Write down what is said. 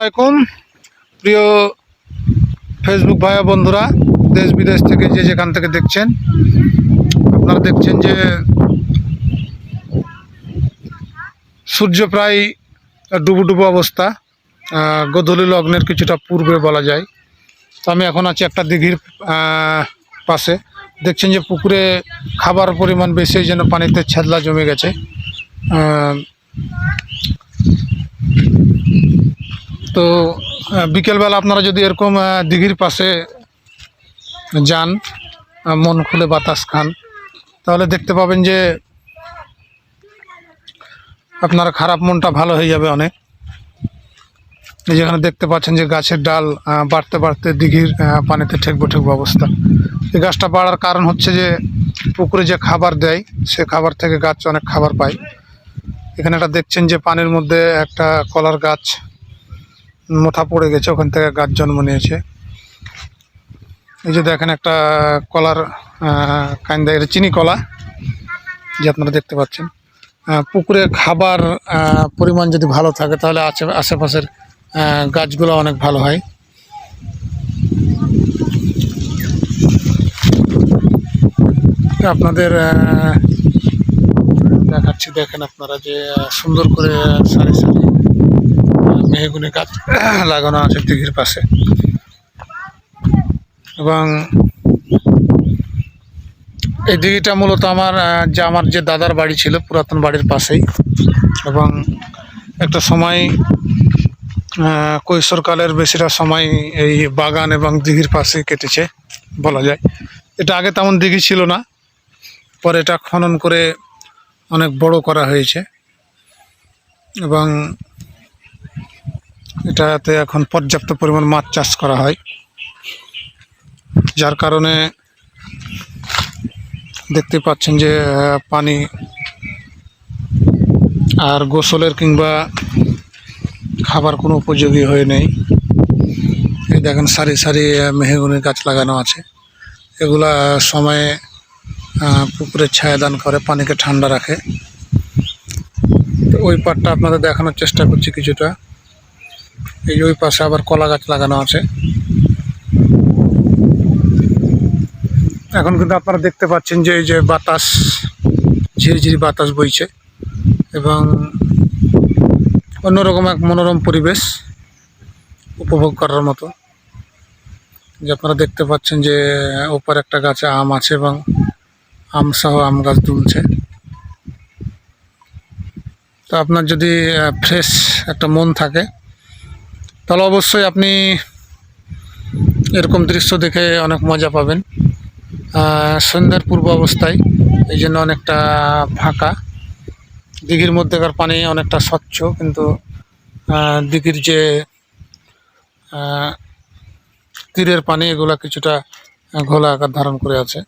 আসসালামাইকুম প্রিয় ফেসবুক ভাইয়া বন্ধুরা, দেশ বিদেশ থেকে যে যেখান থেকে দেখছেন, আপনারা দেখছেন যে সূর্য প্রায় ডুবু ডুবু অবস্থা গোধূলি লগ্নের কিছুটা পূর্বে বলা যায়। তো আমি এখন আছি একটা দিঘির পাশে। দেখছেন যে পুকুরে খাবার পরিমাণ বেশি যেন পানিতে ছেদলা জমে গেছে। তো বিকেলবেলা আপনারা যদি এরকম দিঘির পাশে যান মন খুলে বাতাস খান, তাহলে দেখতে পাবেন যে আপনার খারাপ মনটা ভালো হয়ে যাবে অনেক। যেখানে দেখতে পাচ্ছেন যে গাছের ডাল বাড়তে বাড়তে দিঘির পানিতে ঠেকবো ঠেকবো অবস্থা। এই গাছটা বাড়ার কারণ হচ্ছে যে পুকুরে যে খাবার দেয়, সে খাবার থেকে গাছ অনেক খাবার পায়। এখানে একটা দেখছেন যে পানির মধ্যে একটা কলার গাছ মোথা পড়ে গেছে, ওখান থেকে গাছ জন্ম নিয়েছে। এই যে দেখেন একটা কলার কান্দা এটা চিনি কলা, যে আপনারা দেখতে পাচ্ছেন। পুকুরে খাবার পরিমাণ যদি ভালো থাকে, তাহলে আশে আশেপাশের গাছগুলো অনেক ভালো হয়। আপনাদের দেখাচ্ছি, দেখেন আপনারা যে সুন্দর করে সারি সারি মেহগুনি গাছ লাগানো আছে দিঘির পাশে। এবং এই দিঘিটা মূলত আমার যে আমার যে দাদার বাড়ি ছিল, পুরাতন বাড়ির পাশেই। এবং একটা সময় কৈশোরকালের বেশিটা সময় এই বাগান এবং দিঘির পাশে কেটেছে, বলা যায়। এটা আগে তেমন দিঘি ছিল না। পরে এটা খনন করে অনেক বড় করা হয়েছে। এবং এটাতে এখন পর্যাপ্ত পরিমাণ মাছ চাষ করা হয়। যার কারণে দেখতে পাচ্ছেন যে পানি আর গোসলের কিংবা খাবার কোনো উপযোগী হয়ে নেই। এই দেখেন সারি সারি আহ, মেহগুনি গাছ লাগানো আছে। এগুলা সময়ে আহ, পুকুরে ছায়া দান করে পানিকে ঠান্ডা রাখে। তো ওই পাটটা আপনাদের দেখানোর চেষ্টা করছি কিছুটা। এই ওই পাশে আবার কলা গাছ লাগানো আছে। এখন কিন্তু আপনারা দেখতে পাচ্ছেন যে এই যে বাতাস, ঝিরিঝিরি বাতাস বইছে এবং অন্যরকম এক মনোরম পরিবেশ উপভোগ করার মতো। যে আপনারা দেখতে পাচ্ছেন যে ওপর একটা গাছে আম আছে এবং আম সহ আম গাছ দুলছে। তো আপনার যদি ফ্রেশ একটা মন থাকে তাহলে অবশ্যই আপনি এরকম দৃশ্য দেখে অনেক মজা পাবেন। সন্ধ্যার পূর্ব অবস্থায় এই জন্য অনেকটা ফাঁকা। দিঘির মধ্যেকার পানি অনেকটা স্বচ্ছ, কিন্তু দিঘির যে তীরের পানি, এগুলা কিছুটা ঘোলা আকার ধারণ করে আছে।